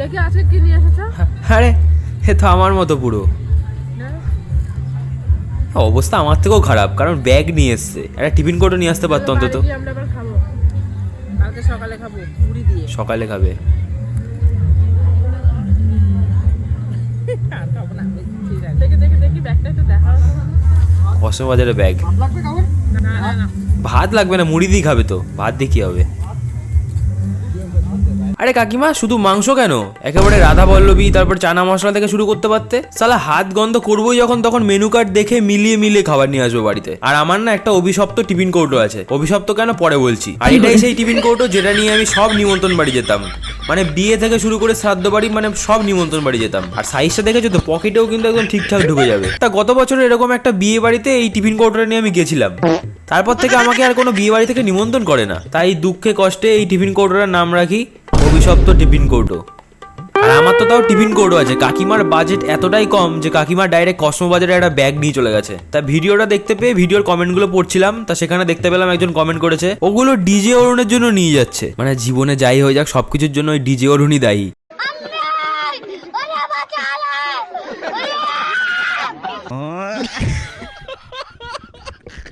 দেখি আজকে কি নিয়ে এসেছ? আরে এ তো আমার মতো পুরো অবস্থা আমার থেকেও খারাপ কারণ ব্যাগ নিয়ে এসছে। একটা টিফিন কোটও নিয়ে আসতে পারতো অন্তত। সকালে খাব পুরি দিয়ে। সকালে খাবে। দেখাও। কসমবাজারের ব্যাগ। ভাত লাগবে না মুড়ি দিয়ে খাবে তো। ভাত দিয়ে কি হবে? আরে কাকিমা শুধু মাংস কেন? একেবারে রাধা পল্লবী তারপর চানা মশলা থেকে শুরু করতে পারতে? সালা হাত গন্ধ করবোই যখন তখন মেনু কার্ড দেখে মিলিয়ে মিলিয়ে খাবার নিয়ে আসব বাড়িতে। আর আমার না একটা অভিশপ্ত টিফিন কৌটো আছে। অভিশপ্ত কেন? পরে বলছি। আর এটাই সেই টিফিন কৌটো যেটা নিয়ে আমি সব নিমন্ত্রণ বাড়ি যেতাম। মানে বিয়ে থেকে শুরু করে শ্রাদ্ধ বাড়ি মানে সব নিমন্ত্রণ বাড়ি যেতাম। আর সাইজটা দেখেছ তো? পকেটেও কিন্তু একদম ঠিকঠাক ঢুকে যাবে। তা গত বছর এরকম একটা বিয়ে বাড়িতে এই টিফিন কৌটোটা নিয়ে আমি গেছিলাম। তারপর থেকে আমাকে আর কোনো বিয়ে বাড়ি থেকে নিমন্ত্রণ করে না। তাই দুঃখে কষ্টে এই টিফিন কৌটোটার নাম রাখি অভিশপ্ত টিফিন কৌটো আর আমার তো তাও টিফিন কৌটো আছে। কাকিমার বাজেট এতটাই কম যে কাকিমার ডাইরেক্ট কসমো বাজারে একটা ব্যাগ নিয়ে চলে গেছে। তা ভিডিওটা দেখতে পেয়ে ভিডিওর কমেন্টগুলো পড়ছিলাম, তা সেখানে দেখতে পেলাম একজন কমেন্ট করেছে, ওগুলো ডিজে অরুণের জন্য নিয়ে যাচ্ছে। মানে জীবনে যাই হয়ে যাক, সবকিছুর জন্য ওই ডিজে অরুণই দায়ী।